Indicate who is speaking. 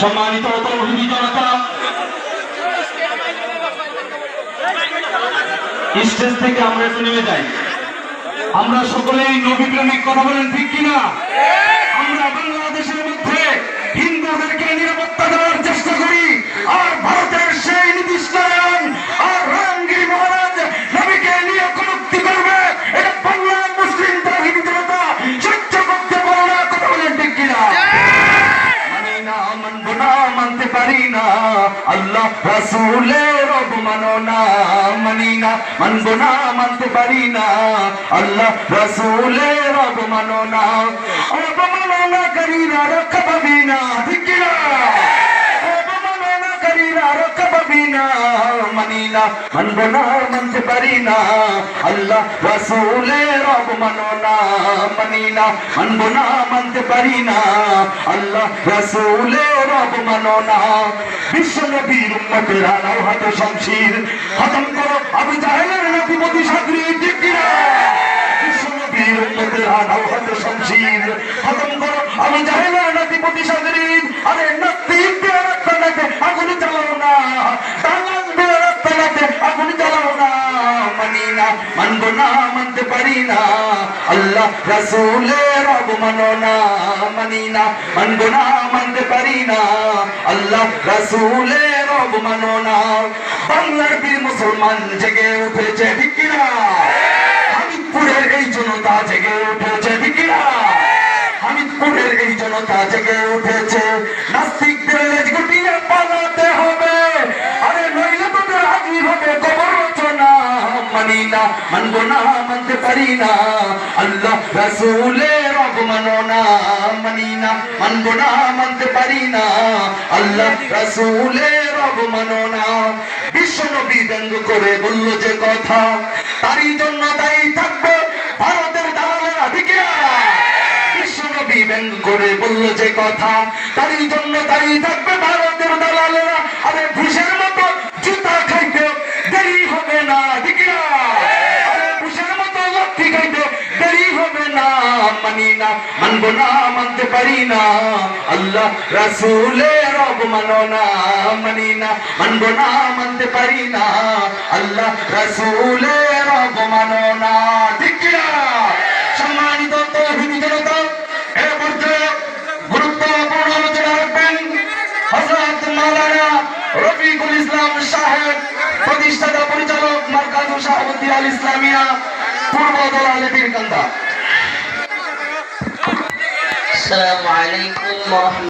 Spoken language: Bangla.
Speaker 1: সম্মানিত জনতা, স্টেজ থেকে আমরা একটু নেমে যাই। আমরা সকলেই নবী প্রেমিক, কথা বলেন ঠিক কিনা? পারি না, আল্লাহ রাসূলের অপমানো না, মানি না, মানবো না, মানতে পারি না, আল্লাহ রাসূলের অপমানো না। অপমাননা করিনা রক্ষা পাবি না, ঠিক কি না রক্ষা পাবি না। মানি না মানবো না, মানতে পারি না আল্লাহ অপমানো না মানি না মানবো না, মানতে পারি না আল্লাহ রাসূলের অপমানো না। বিশ্ব নবীর উম্মতেরা নাও হাতে শমশির। খতম করো, আবু জাহেলের নাতিপতি সাগরি ঠিক বিশ্ব নবীর উম্মতেরা নাও হাতে শমশির। খতম করো, আবু জাহেলের নাতিপতি সাগরি। আরে নাস্তিক মানবো না, মানতে পারি না। আল্লাহ রাসূলের অবমানো না, মানি না। মানবো না, মানতে পারি না। আল্লাহ রাসূলের অবমানো না। বাংলার বীর মুসলমান জেগে উঠেছে, ঠিক কিনা? হামিদপুরের এই জনতা জেগে উঠেছে, ঠিক কিনা? হামিদপুরের এই জনতা জেগে উঠেছে। মানি না মানবো না মানতে পারি না আল্লাহ রাসূলের মানি না মানবো না মানতে পারি না আল্লাহ রাসূলের অবমাননা বিশ্ব নবী ব্যঙ্গ করে বলল যে কথা তারই জন্য দায়ী থাকবে ভারতের দালালেরা না? বিশ্বনবী ব্যঙ্গ করে বলল যে কথা তারই জন্য তাই থাকবে ভারতের দালালেরা আরে ঘুষের মতো জুতা খাইতে দেরি হবে না ঠিক না আরে ঘুষের মতো লক্ষ্মী খাইতে দেরি হবে না মানি না, মানবো না, মানতে পারি না। আল্লাহ, রাসূলের অবমাননা মানি না মানবো না, মানতে পারি না। আল্লাহ, রাসূলের অবমাননা ঠিক না সম্মানিত ইসলাম সাহেব, প্রতিষ্ঠাতা পরিচালক আল ইসলামিয়া পূর্ব দলালে পীরকান্দা
Speaker 2: আসসালামু আলাইকুম